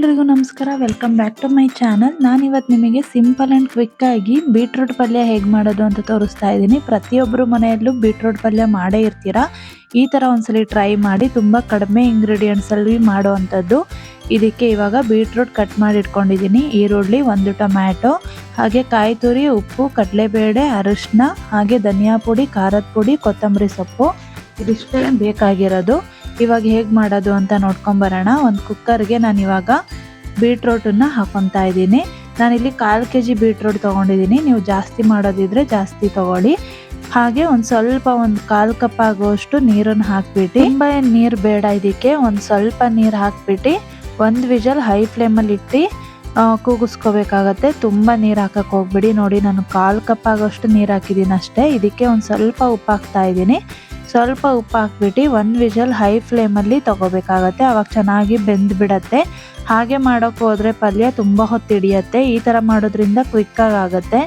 ಎಲ್ರಿಗೂ ನಮಸ್ಕಾರ. Welcome back to my channel ನಾನು ಇವತ್ತು ನಿಮಗೆ ಸಿಂಪಲ್ ಆ್ಯಂಡ್ ಆಗಿ ಬೀಟ್ರೂಟ್ ಪಲ್ಯ ಹೇಗೆ ಮಾಡೋದು ಅಂತ ತೋರಿಸ್ತಾ ಇದ್ದೀನಿ. ಪ್ರತಿಯೊಬ್ಬರು ಮನೆಯಲ್ಲೂ ಬೀಟ್ರೂಟ್ ಪಲ್ಯ ಮಾಡೇ ಇರ್ತೀರಾ? ಈ ಥರ ಒಂದ್ಸಲಿ ಟ್ರೈ ಮಾಡಿ ತುಂಬ ಕಡಿಮೆ ಇಂಗ್ರೀಡಿಯೆಂಟ್ಸಲ್ಲಿ ಮಾಡುವಂಥದ್ದು. ಇದಕ್ಕೆ ಇವಾಗ ಬೀಟ್ರೂಟ್ ಕಟ್ ಮಾಡಿ ಇಟ್ಕೊಂಡಿದ್ದೀನಿ. ಈರುಳ್ಳಿ, ಒಂದು ಟೊಮ್ಯಾಟೊ, ಹಾಗೆ ಕಾಯಿ ತುರಿ, ಉಪ್ಪು, ಕಡಲೆಬೇಳೆ ಅರಿಶಿನ ಹಾಗೆ ಧನಿಯಾ ಪುಡಿ, ಖಾರದ ಪುಡಿ, ಕೊತ್ತಂಬರಿ ಸೊಪ್ಪು. ಇದಿಷ್ಟೇ ಬೇಕಾಗಿರೋದು. ಇವಾಗ ಹೇಗೆ ಮಾಡೋದು ಅಂತ ನೋಡ್ಕೊಂಬರೋಣ ಒಂದು ಕುಕ್ಕರ್ಗೆ ನಾನು ಇವಾಗ ಬೀಟ್ರೋಟನ್ನು ಹಾಕೊತಾ ಇದ್ದೀನಿ. ನಾನಿಲ್ಲಿ ಕಾಲು ಕೆ ಜಿ ಬೀಟ್ರೋಟ್ ತೊಗೊಂಡಿದ್ದೀನಿ. ನೀವು ಜಾಸ್ತಿ ಮಾಡೋದಿದ್ರೆ ಜಾಸ್ತಿ ತೊಗೊಳ್ಳಿ. ಹಾಗೆ ಒಂದು ಸ್ವಲ್ಪ ಒಂದು ಕಾಲು ಕಪ್ ಆಗುವಷ್ಟು ನೀರನ್ನು ಹಾಕ್ಬಿಟ್ಟು, ತುಂಬ ನೀರು ಬೇಡ ಇದಕ್ಕೆ, ಒಂದು ಸ್ವಲ್ಪ ನೀರು ಹಾಕ್ಬಿಟ್ಟು, ಒಂದು ವಿಜಲ್ ಹೈ ಫ್ಲೇಮಲ್ಲಿ ಇಟ್ಟು ಕೂಗಿಸ್ಕೋಬೇಕಾಗತ್ತೆ. ತುಂಬ ನೀರು ಹಾಕಕ್ಕೆ ಹೋಗ್ಬಿಡಿ. ನೋಡಿ, ನಾನು ಕಾಲು ಕಪ್ ಆಗೋಷ್ಟು ನೀರು ಹಾಕಿದ್ದೀನಿ ಅಷ್ಟೇ ಇದಕ್ಕೆ ಒಂದು ಸ್ವಲ್ಪ ಉಪ್ಪು ಹಾಕ್ತಾ ಇದ್ದೀನಿ. ಸ್ವಲ್ಪ ಉಪ್ಪು ಹಾಕ್ಬಿಟ್ಟು ಒಂದು ವಿಷಲ್ ಹೈ ಫ್ಲೇಮಲ್ಲಿ ತೊಗೋಬೇಕಾಗತ್ತೆ. ಅವಾಗ ಚೆನ್ನಾಗಿ ಬೆಂದ್ಬಿಡತ್ತೆ ಹಾಗೆ ಮಾಡೋಕ್ಕೆ ಹೋದರೆ ಪಲ್ಯ ತುಂಬ ಹೊತ್ತು ಹಿಡಿಯತ್ತೆ ಈ ಥರ ಮಾಡೋದ್ರಿಂದ ಕ್ವಿಕ್ಕಾಗಿ ಆಗುತ್ತೆ.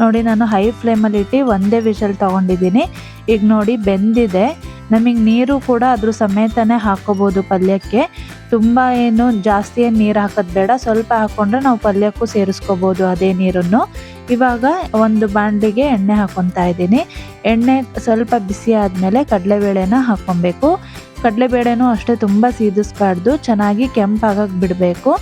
ನೋಡಿ, ನಾನು ಹೈ ಫ್ಲೇಮಲ್ಲಿ ಇಟ್ಟು ಒಂದೇ ವಿಷಲ್ ತೊಗೊಂಡಿದ್ದೀನಿ. ಈಗ ನೋಡಿ, ಬೆಂದಿದೆ. ನಮಗೆ ನೀರು ಕೂಡ ಅದ್ರ ಸಮೇತನೇ ಹಾಕೋಬೋದು ಪಲ್ಯಕ್ಕೆ. ತುಂಬ ಏನು ಜಾಸ್ತಿ ಏನು ನೀರು ಹಾಕೋದು ಬೇಡ, ಸ್ವಲ್ಪ ಹಾಕ್ಕೊಂಡ್ರೆ ನಾವು ಪಲ್ಯಕ್ಕೂ ಸೇರಿಸ್ಕೋಬೋದು ಅದೇ ನೀರನ್ನು. ಇವಾಗ ಒಂದು ಬಾಂಡಿಗೆ ಎಣ್ಣೆ ಹಾಕೊತಾ ಇದ್ದೀನಿ. ಎಣ್ಣೆ ಸ್ವಲ್ಪ ಬಿಸಿ ಆದಮೇಲೆ ಕಡಲೆಬೇಳೆನ ಹಾಕ್ಕೊಬೇಕು. ಕಡಲೆಬೇಳೆನೂ ಅಷ್ಟೇ ತುಂಬ ಸೀದಿಸ್ಬಾರ್ದು, ಚೆನ್ನಾಗಿ ಕೆಂಪಾಗಕ್ಕೆ ಬಿಡಬೇಕು.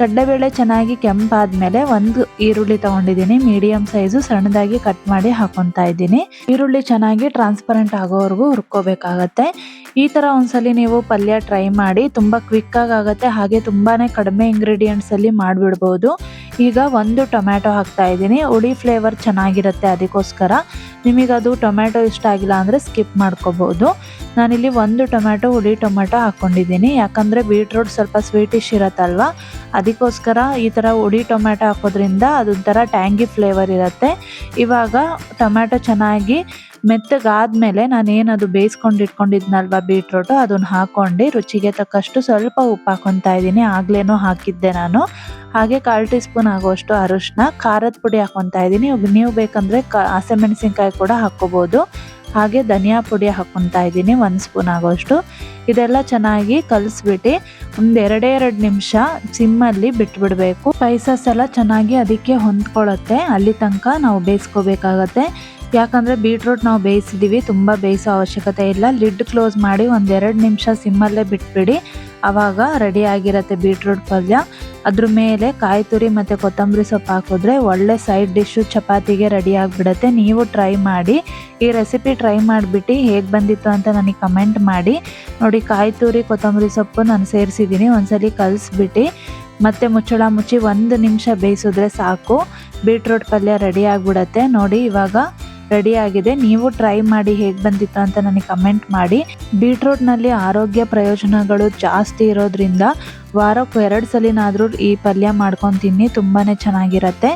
ಕಡಲೆಬೇಳೆ ಚೆನ್ನಾಗಿ ಕೆಂಪಾದ್ಮೇಲೆ ಒಂದು ಈರುಳ್ಳಿ ತಗೊಂಡಿದ್ದೀನಿ. ಮೀಡಿಯಂ ಸೈಜು, ಸಣ್ಣದಾಗಿ ಕಟ್ ಮಾಡಿ ಹಾಕೊತಾ ಇದ್ದೀನಿ. ಈರುಳ್ಳಿ ಚೆನ್ನಾಗಿ ಟ್ರಾನ್ಸ್ಪರೆಂಟ್ ಆಗೋವರೆಗೂ ಹುರ್ಕೋಬೇಕಾಗತ್ತೆ. ಈ ಥರ ಒಂದ್ಸಲ ನೀವು ಪಲ್ಯ ಟ್ರೈ ಮಾಡಿ, ತುಂಬ ಕ್ವಿಕ್ಕಾಗಿ ಆಗುತ್ತೆ, ಹಾಗೆ ತುಂಬಾ ಕಡಿಮೆ ಇಂಗ್ರೀಡಿಯೆಂಟ್ಸಲ್ಲಿ ಮಾಡಿಬಿಡ್ಬೋದು. ಈಗ ಒಂದು ಟೊಮ್ಯಾಟೊ ಹಾಕ್ತಾ ಇದ್ದೀನಿ. ಹುಳಿ ಫ್ಲೇವರ್ ಚೆನ್ನಾಗಿರುತ್ತೆ ಅದಕ್ಕೋಸ್ಕರ. ನಿಮಗದು ಟೊಮ್ಯಾಟೊ ಇಷ್ಟ ಆಗಿಲ್ಲ ಅಂದರೆ ಸ್ಕಿಪ್ ಮಾಡ್ಕೋಬೋದು. ನಾನಿಲ್ಲಿ ಒಂದು ಟೊಮ್ಯಾಟೊ ಹುಳಿ ಟೊಮ್ಯಾಟೊ ಹಾಕ್ಕೊಂಡಿದ್ದೀನಿ ಯಾಕಂದರೆ ಬೀಟ್ರೂಟ್ ಸ್ವಲ್ಪ ಸ್ವೀಟಿಶ್ ಇರುತ್ತಲ್ವ? ಅದಕ್ಕೋಸ್ಕರ ಈ ಥರ ಹುಳಿ ಟೊಮ್ಯಾಟೊ ಹಾಕೋದ್ರಿಂದ ಅದೊಂಥರ ಟ್ಯಾಂಗಿ ಫ್ಲೇವರ್ ಇರುತ್ತೆ. ಇವಾಗ ಟೊಮ್ಯಾಟೊ ಚೆನ್ನಾಗಿ ಮೆತ್ತಗಾದ್ಮೇಲೆ ನಾನೇನದು ಬೇಯಿಸ್ಕೊಂಡು ಇಟ್ಕೊಂಡಿದ್ನಲ್ವ ಬೀಟ್ರೂಟು ಅದನ್ನು ಹಾಕ್ಕೊಂಡು ರುಚಿಗೆ ತಕ್ಕಷ್ಟು ಸ್ವಲ್ಪ ಉಪ್ಪು ಹಾಕೊತಾ ಇದ್ದೀನಿ. ಆಗ್ಲೇನೋ ಹಾಕಿದ್ದೆ ನಾನು. ಹಾಗೆ ಕಾಲು ಟೀ ಸ್ಪೂನ್ ಆಗುವಷ್ಟು ಅರಿಶಿನ ಖಾರದ ಪುಡಿ ಹಾಕೊತಾ ಇದ್ದೀನಿ. ನೀವು ಬೇಕಂದ್ರೆ ಕ ಹಸಿಮೆಣಸಿನ್ಕಾಯಿ ಕೂಡ ಹಾಕೋಬಹುದು ಹಾಗೆ ಧನಿಯಾ ಪುಡಿ ಹಾಕ್ಕೊತಾ ಇದ್ದೀನಿ, ಒಂದು ಸ್ಪೂನ್ ಆಗೋಷ್ಟು ಇದೆಲ್ಲ ಚೆನ್ನಾಗಿ ಕಲಿಸ್ಬಿಟ್ಟು ಒಂದು ಎರಡೇ ಎರಡು ನಿಮಿಷ ಸಿಮ್ಮಲ್ಲಿ ಬಿಟ್ಬಿಡಬೇಕು. ಸ್ಪೈಸಸ್ ಎಲ್ಲ ಚೆನ್ನಾಗಿ ಅದಕ್ಕೆ ಹೊಂದ್ಕೊಳ್ಳುತ್ತೆ. ಅಲ್ಲಿ ತನಕ ನಾವು ಬೇಯಿಸ್ಕೋಬೇಕಾಗತ್ತೆ. ಯಾಕಂದರೆ ಬೀಟ್ರೂಟ್ ನಾವು ಬೇಯಿಸಿದ್ದೀವಿ ತುಂಬ ಬೇಯಿಸೋ ಅವಶ್ಯಕತೆ ಇಲ್ಲ. ಲಿಡ್ ಕ್ಲೋಸ್ ಮಾಡಿ ಒಂದೆರಡು ನಿಮಿಷ ಸಿಮ್ಮಲ್ಲೇ ಬಿಟ್ಬಿಡಿ. ಆವಾಗ ರೆಡಿ ಆಗಿರತ್ತೆ ಬೀಟ್ರೂಟ್ ಪಲ್ಯ. ಅದ್ರ ಮೇಲೆ ಕಾಯಿ ತುರಿ ಮತ್ತು ಕೊತ್ತಂಬರಿ ಸೊಪ್ಪು ಹಾಕಿದ್ರೆ ಒಳ್ಳೆ ಸೈಡ್ ಡಿಶ್ಶು ಚಪಾತಿಗೆ ರೆಡಿ ಆಗಿಬಿಡುತ್ತೆ. ನೀವು ಟ್ರೈ ಮಾಡಿ. ಈ ರೆಸಿಪಿ ಟ್ರೈ ಮಾಡಿಬಿಟ್ಟು ಹೇಗೆ ಬಂದಿತ್ತು ಅಂತ ನನಗೆ ಕಮೆಂಟ್ ಮಾಡಿ. ನೋಡಿ, ಕಾಯಿ ತುರಿ, ಕೊತ್ತಂಬರಿ ಸೊಪ್ಪು ನಾನು ಸೇರಿಸಿದ್ದೀನಿ ಒಂದ್ಸಲಿ ಕಲಿಸ್ಬಿಟ್ಟು ಮತ್ತೆ ಮುಚ್ಚಳ ಮುಚ್ಚಿ ಒಂದು ನಿಮಿಷ ಬೇಯಿಸಿದ್ರೆ ಸಾಕು. ಬೀಟ್ರೂಟ್ ಪಲ್ಯ ರೆಡಿ ಆಗಿಬಿಡತ್ತೆ. ನೋಡಿ, ಇವಾಗ ರೆಡಿ ಆಗಿದೆ. ನೀವು ಟ್ರೈ ಮಾಡಿ ಹೇಗೆ ಬಂದಿತ್ತು ಅಂತ ನನಗೆ ಕಮೆಂಟ್ ಮಾಡಿ. ಬೀಟ್ರೂಟ್ನಲ್ಲಿ ಆರೋಗ್ಯ ಪ್ರಯೋಜನಗಳು ಜಾಸ್ತಿ ಇರೋದ್ರಿಂದ ವಾರಕ್ಕೆ ಎರಡು ಸಲಿನಾದರೂ ಈ ಪಲ್ಯ ಮಾಡ್ಕೊಂಡು ತಿನ್ನಿ ತುಂಬಾ ಚೆನ್ನಾಗಿರುತ್ತೆ.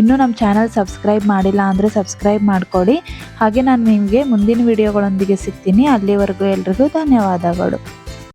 ಇನ್ನೂ ನಮ್ಮ ಚಾನಲ್ ಸಬ್ಸ್ಕ್ರೈಬ್ ಮಾಡಿಲ್ಲ ಅಂದರೆ ಸಬ್ಸ್ಕ್ರೈಬ್ ಮಾಡ್ಕೊಳ್ಳಿ. ಹಾಗೆ ನಾನು ನಿಮಗೆ ಮುಂದಿನ ವಿಡಿಯೋಗಳೊಂದಿಗೆ ಸಿಗ್ತೀನಿ. ಅಲ್ಲಿವರೆಗೂ ಎಲ್ರಿಗೂ ಧನ್ಯವಾದಗಳು.